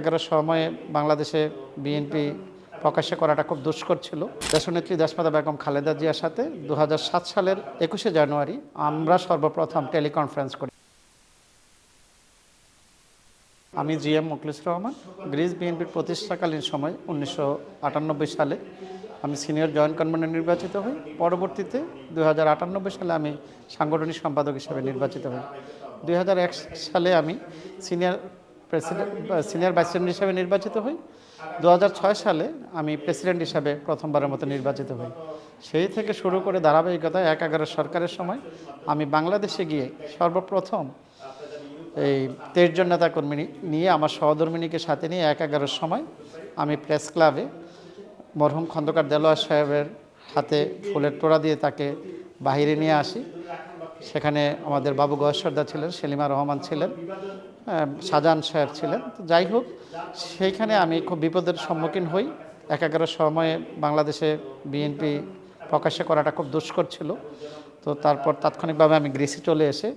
এগারো সময়ে বাংলাদেশে বিএনপি প্রকাশ্যে করাটা খুব দুষ্কর ছিল। দেশনেত্রী দেশমাতা বেগম খালেদা জিয়ার সাথে দু হাজার সাত সালের একুশে জানুয়ারি আমরা সর্বপ্রথম টেলিকনফারেন্স করি। আমি G M Mukhlis Rahman, Greece বিএনপির প্রতিষ্ঠাকালীন সময় উনিশশো আটানব্বই সালে আমি সিনিয়র জয়েন্ট কনভেনর নির্বাচিত হই। পরবর্তীতে দু হাজার আটানব্বই সালে আমি সাংগঠনিক সম্পাদক হিসেবে নির্বাচিত হই। দুই হাজার এক সালে আমি senior president senior vice president হিসেবে নির্বাচিত হই। দু হাজার ছয় সালে আমি প্রেসিডেন্ট হিসাবে প্রথমবারের মতো নির্বাচিত হই। সেই থেকে শুরু করে ধারাবাহিকতা এক এগারো সরকারের সময় আমি বাংলাদেশে গিয়ে সর্বপ্রথম এই তেইশ জন নেতা কর্মী নিয়ে আমার সহধর্মিনীকে সাথে নিয়ে এক এগারোর সময় আমি প্রেস ক্লাবে মরহুম খন্দকার দেলোয়ার সাহেবের হাতে ফুলের তোড়া দিয়ে তাকে বাহিরে নিয়ে আসি। সেখানে আমাদের বাবু গয়েশ সর্দার ছিলেন, সেলিমা রহমান ছিলেন শাহজাহান সাহেব ছিলেন। তো যাই হোক সেইখানে আমি খুব বিপদের সম্মুখীন হই। এক এগারোর সময়ে বাংলাদেশে বিএনপি প্রকাশ্যে করাটা খুব দুষ্কর ছিল। তো তারপর তাৎক্ষণিকভাবে আমি গ্রিসে চলে এসে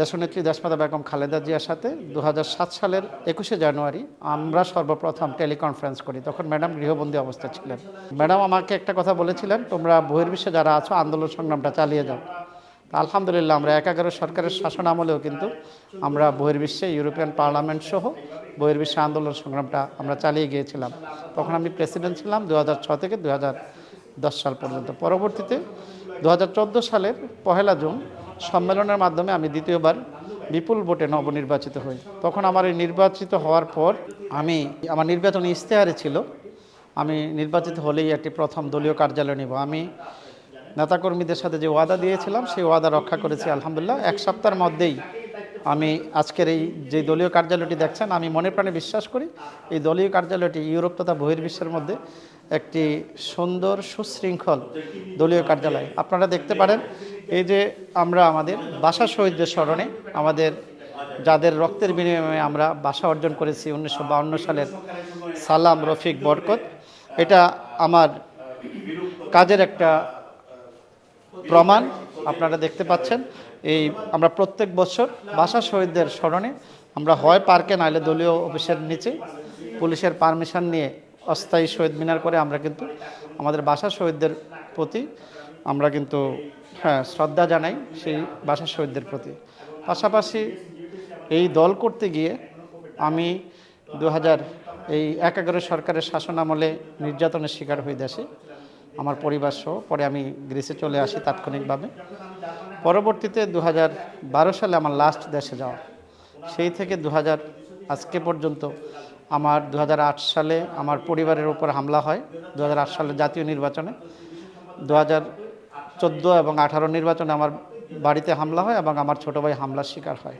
দেশনেত্রী দেশমাতা বেগম খালেদা জিয়ার সাথে দু হাজার সাত সালের একুশে জানুয়ারি আমরা সর্বপ্রথম টেলিকনফারেন্স করি। তখন ম্যাডাম গৃহবন্দী অবস্থা ছিলেন। ম্যাডাম আমাকে একটা কথা বলেছিলেন, তোমরা বহির্বিশ্বে যারা আছো, আন্দোলন সংগ্রামটা চালিয়ে যাও। আলহামদুলিল্লাহ আমরা এক এগারো সরকারের শাসন আমলেও কিন্তু আমরা বহির্বিশ্বে ইউরোপিয়ান পার্লামেন্ট সহ বহির্বিশ্বে আন্দোলন সংগ্রামটা আমরা চালিয়ে গিয়েছিলাম। তখন আমি প্রেসিডেন্ট ছিলাম দু থেকে দু দশ সাল পর্যন্ত। পরবর্তীতে দু হাজার চোদ্দ সালের পহেলা জুন সম্মেলনের মাধ্যমে আমি দ্বিতীয়বার বিপুল ভোটে নবনির্বাচিত হই। তখন আমার এই নির্বাচিত হওয়ার পর আমি, আমার নির্বাচনী ইশতেহারে ছিল, আমি নির্বাচিত হলেই একটি প্রথম দলীয় কার্যালয় নিব। আমি নেতাকর্মীদের সাথে যে ওয়াদা দিয়েছিলাম, সেই ওয়াদা রক্ষা করেছি, আলহামদুলিল্লাহ। এক সপ্তাহের মধ্যেই আমি আজকের এই যে দলীয় কার্যালয়টি দেখছেন, আমি মনে প্রাণে বিশ্বাস করি, এই দলীয় কার্যালয়টি ইউরোপ তথা বহির্বিশ্বের মধ্যে একটি সুন্দর, সুশৃঙ্খল দলীয় কার্যালয়। আপনারা দেখতে পারেন, এই যে আমরা আমাদের বাসা শহীদদের স্মরণে আমাদের যাদের রক্তের বিনিময়ে আমরা বাসা অর্জন করেছি, উনিশশো সালের সালাম রফিক বরকত। এটা আমার কাজের একটা প্রমাণ আপনারা দেখতে পাচ্ছেন। এই আমরা প্রত্যেক বছর বাসা শহীদদের স্মরণে আমরা হয় পার্কে, নাইলে দলীয় অফিসের নিচে পুলিশের পারমিশন নিয়ে অস্থায়ী শহীদ মিনার করে আমরা কিন্তু আমাদের বাসা শহীদদের প্রতি আমরা কিন্তু হ্যাঁ শ্রদ্ধা জানাই সেই বাসা শহীদদের প্রতি। পাশাপাশি এই দল করতে গিয়ে আমি দু হাজার এই এক সরকারের শাসন আমলে নির্যাতনের শিকার হয়ে দেশে আমার পরিবার সহ। পরে আমি গ্রিসে চলে আসি তাৎক্ষণিকভাবে। পরবর্তীতে দু হাজার বারো সালে আমার লাস্ট দেশে যাওয়া। সেই থেকে দু হাজার আজকে পর্যন্ত আমার দু হাজার আট সালে আমার পরিবারের উপর হামলা হয়। দু হাজার আট সালে জাতীয় নির্বাচনে। দু চোদ্দ এবং আঠারো নির্বাচনে আমার বাড়িতে হামলা হয় এবং আমার ছোটো ভাই হামলার শিকার হয়।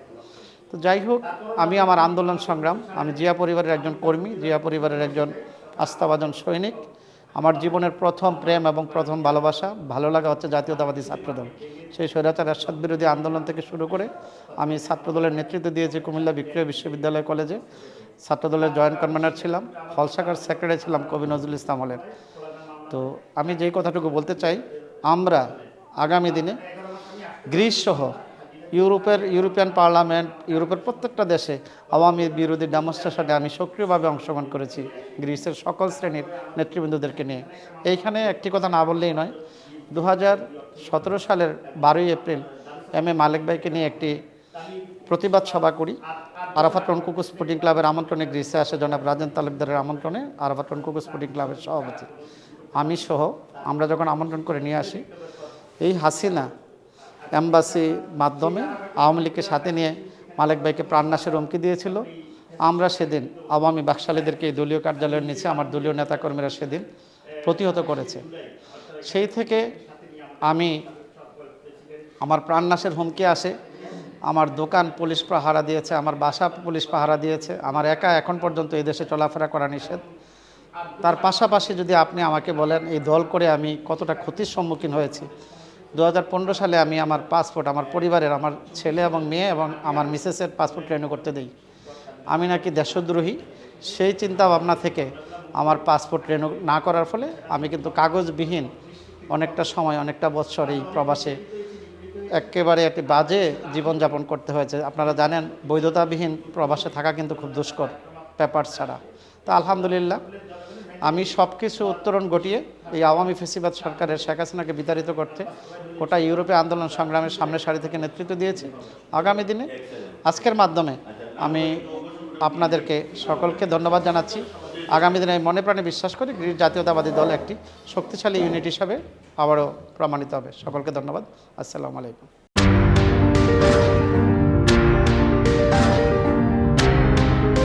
তো যাই হোক, আমি আমার আন্দোলন সংগ্রাম। আমি জিয়া পরিবারের একজন কর্মী, জিয়া পরিবারের একজন আস্থাভাজন সৈনিক। আমার জীবনের প্রথম প্রেম এবং প্রথম ভালোবাসা, ভালো লাগা হচ্ছে জাতীয়তাবাদী ছাত্রদল। সেই স্বৈরাচার এরশাদ বিরোধী আন্দোলন থেকে শুরু করে আমি ছাত্রদলের নেতৃত্ব দিয়েছি কুমিল্লা বিক্রয় বিশ্ববিদ্যালয় কলেজে। ছাত্রদলের জয়েন্ট কনভেনার ছিলাম হল সেক্রেটারি ছিলাম কবি নজরুল ইসলাম হলের। তো আমি যেই কথাটুকু বলতে চাই, আমরা আগামী দিনে গ্রিস সহ ইউরোপের, ইউরোপিয়ান পার্লামেন্ট, ইউরোপের প্রত্যেকটা দেশে আওয়ামী বিরোধী ডেমনস্ট্রেশনে আমি সক্রিয়ভাবে অংশগ্রহণ করেছি গ্রিসের সকল শ্রেণির নেতৃবৃন্দদেরকে নিয়ে। এইখানে একটি কথা না বললেই নয় দু সালের বারোই এপ্রিল এম এ মালিক ভাইকে নিয়ে একটি প্রতিবাদ সভা করি। আরাফাত রনকুকু স্পোর্টিং ক্লাবের আমন্ত্রণে গ্রিসে আসে জনাব রাজেন তালুকদারের আমন্ত্রণে আরাফাত রনকুকু স্পোর্টিং ক্লাবের সভাপতি। আমি সহ আমরা যখন আমন্ত্রণ করে নিয়ে আসি, এই হাসিনা অ্যাম্বাসি মাধ্যমে আওয়ামী লীগকে সাথে নিয়ে মালিক ভাইকে প্রাণনাশের হুমকি দিয়েছিল। আমরা সেদিন আওয়ামী বাকশালীদেরকে এই দলীয় কার্যালয়ের নিচে আমার দলীয় নেতাকর্মীরা সেদিন প্রতিহত করেছে। সেই থেকে আমি আমার প্রাণনাশের হুমকি আসে। আমার দোকান পুলিশ পাহারা দিয়েছে, আমার বাসা পুলিশ পাহারা দিয়েছে, আমার একা এখন পর্যন্ত এই দেশে চলাফেরা করা নিষেধ। তার পাশাপাশি যদি আপনি আমাকে বলেন, এই দল করে আমি কতটা ক্ষতির সম্মুখীন হয়েছি দু হাজার পনেরো সালে আমি আমার পাসপোর্ট, আমার পরিবারের, আমার ছেলে এবং মেয়ে এবং আমার মিসেসের পাসপোর্ট রেনু করতে দিই। আমি নাকি দেশদ্রোহী, সেই চিন্তা ভাবনা থেকে আমার পাসপোর্ট রেনু না করার ফলে আমি কিন্তু কাগজবিহীন অনেকটা সময়, অনেকটা বৎসর এই প্রবাসে একেবারে একটি বাজে জীবনযাপন করতে হয়েছে। আপনারা জানেন, বৈধতাবিহীন প্রবাসে থাকা কিন্তু খুব দুষ্কর পেপার ছাড়া। তা আলহামদুলিল্লাহ আমি সব কিছু উত্তরণ ঘটিয়ে এই আওয়ামী ফেসিবাদ সরকারের শেখ হাসিনাকে বিতাড়িত করতে গোটা ইউরোপে আন্দোলন সংগ্রামের সামনে সারি থেকে নেতৃত্ব দিয়েছি। আগামী দিনে আজকের মাধ্যমে আমি আপনাদেরকে সকলকে ধন্যবাদ জানাচ্ছি। আগামী দিনে মনে প্রাণে বিশ্বাস করি গ্রিস জাতীয়তাবাদী দল একটি শক্তিশালী ইউনিট হিসাবে আবারও প্রমাণিত হবে। সকলকে ধন্যবাদ। আসসালামু আলাইকুম।